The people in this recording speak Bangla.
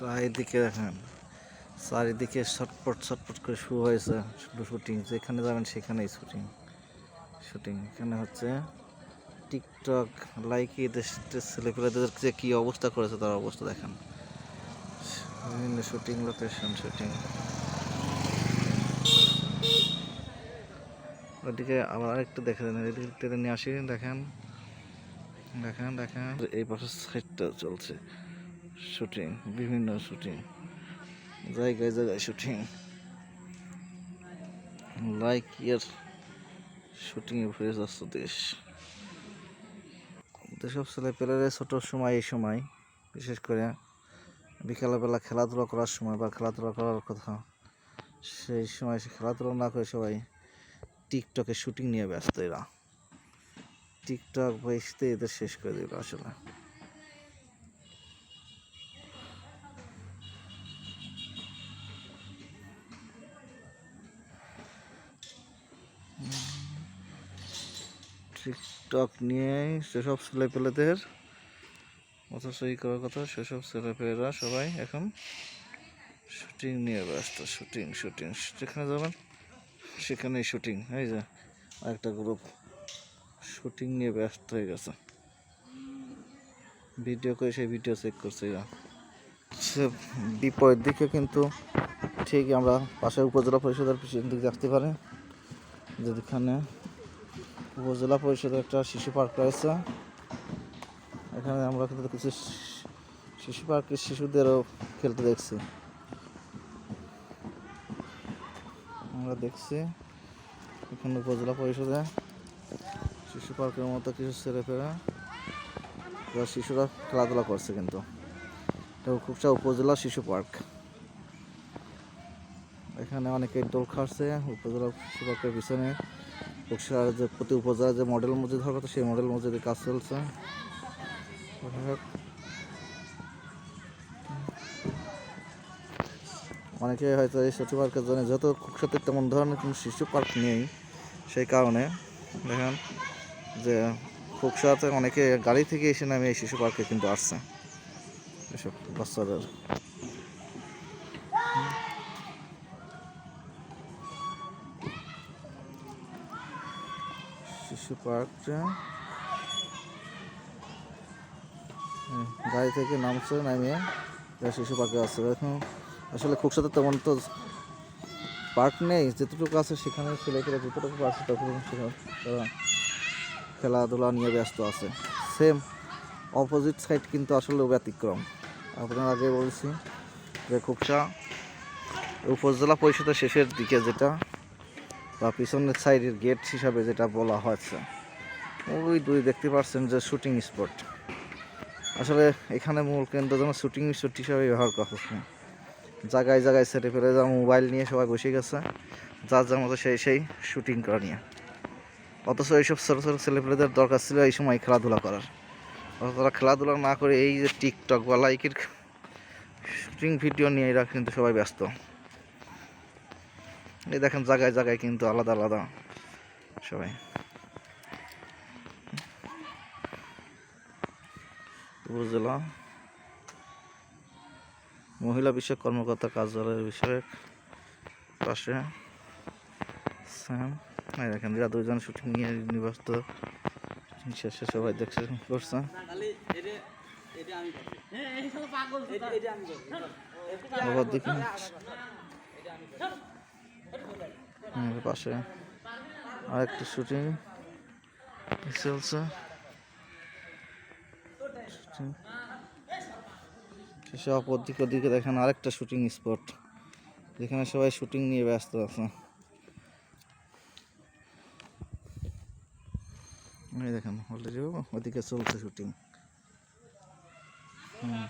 চারিদিকে দেখেন, চারিদিকে ছটপট ছটপট করে শুরু হয়েছে শুধু শুটিং যেখানে যাবেন সেখানেই শুটিং শুটিং এখানে হচ্ছে টিকটক লাইকি দেশের ছেলেপেলেদের যে কী অবস্থা করেছে তার অবস্থা দেখেন। বিভিন্ন শুটিং লোকেশন শুটিং ওদিকে আবার আরেকটু দেখে দেন এদিকে নিয়ে আসি, দেখেন। দেখেন দেখেন। এই পাশের সাইডটা চলছে। শুটিং বিভিন্ন শুটিং জায়গায় জায়গায় শুটিং লাইক ইয়ার শুটিং এ ভরে যাচ্ছে দেশ। যেসব ছেলে পেলেরা ছোট সময় এই সময়, বিশেষ করে বিকালবেলা খেলাধুলা করার সময় বা খেলাধুলা করার কথা, সেই সময় সে খেলাধুলা না করে সবাই টিকটকে শুটিং নিয়ে ব্যস্ত এরা। টিকটক বসতে এদের শেষ করে দিল আসলে। টিকটক নিয়ে সেসব ছেলেপেলেদের কথা সই করার কথা, সেসব ছেলেপেলেরা সবাই এখন শুটিং নিয়ে ব্যস্ত, শুটিং শুটিং। যেখানে যাবেন, সেখানেই শুটিং, এই যে একটা গ্রুপ শুটিং নিয়ে ব্যস্ত হয়ে গেছে। ভিডিও করে সেই ভিডিও চেক করছে এরা। সে বিপরীত দিকে কিন্তু ঠিক আমরা পাশের উপজেলা পরিষদের পিছন দিকে দেখতে পারি, যেখানে উপজেলা পরিষদের একটা শিশু পার্ক রয়েছে। এখানে আমরা কিন্তু কিছু শিশু পার্কের শিশুদেরও খেলতে দেখছি। আমরা দেখছি এখানে উপজেলা পরিষদে শিশু পার্কের মতো কিছু ছেলেপেরা শিশুরা খেলাধুলা করছে কিন্তু। খুবটা উপজেলা শিশু পার্ক। এখানে অনেকে দোল খাচ্ছে উপজেলা শিশু পার্কের পিছনে। বক্সিরার যে প্রতি উপজেলার যে মডেল মসজিদ হওয়ার কথা, সেই মডেল মসজিদের কাজ চলছে। অনেকে হয়তো এই শিশু পার্কের জন্য যেহেতু খুবসাতে তেমন ধরনের কোনো শিশু পার্ক নেই সেই কারণে দেখেন যে খুবসাতে অনেকে গাড়ি থেকে এসে নামে এই শিশু পার্কে কিন্তু আসছে। এসব বাচ্চাদের। শিশু পার্কটা। গাড়ি থেকে নামছে, নামিয়ে শিশু পার্কে আসছে। এখন আসলে খুবসাতে তেমন তো পার্ক নেই যেতটুকু আছে সেখানে ছেলেপেলে যতটুকু আছে ততটুকু সেখানে তারা খেলাধুলা নিয়ে ব্যস্ত আছে। সেম অপোজিট সাইড কিন্তু আসলে ব্যতিক্রম। আপনার আগে বলছি যে খুবসা উপজেলা পরিষদের শেষের দিকে যেটা বা পিছনের সাইডের গেট হিসাবে যেটা বলা হয়েছে। ওই দুই দেখতে পাচ্ছেন যে শুটিং স্পট আসলে এখানে মূল কেন্দ্র যেন শুটিং স্পট হিসাবে ব্যবহার করা হচ্ছে। জায়গায় জায়গায় সেটে ফেলে যা মোবাইল নিয়ে সবাই বসে গেছে। যার যার মতো সেই সেই শুটিং করা নিয়ে। অথচ এইসব ছোটো ছোটো ছেলেপেলেদের দরকার ছিল এই সময় খেলাধুলা করার। অথচ তারা খেলাধুলা না করে এই যে টিকটক বা লাইকের শুটিং ভিডিও নিয়ে এরা কিন্তু সবাই ব্যস্ত। এই দেখেন জায়গায় জায়গায় কিন্তু আলাদা আলাদা সবাই। উপজেলা মহিলা বিষয়ক কর্মকর্তা কার্যালয়ের বিষয়ক পাশে। দেখেন এরা দুজন শুটিং নিয়ে নিবস্ত শুটিং শেষে সবাই দেখছে করছে। আবার পাশে আরেকটা শুটিং চলছে। শেষে অপর দিকে ওদিকে দেখেন আরেকটা শুটিং স্পট। যেখানে সবাই শুটিং নিয়ে ব্যস্ত আছে। দেখেন অলরেডি ওদিকে চলছে শুটিং। হুম।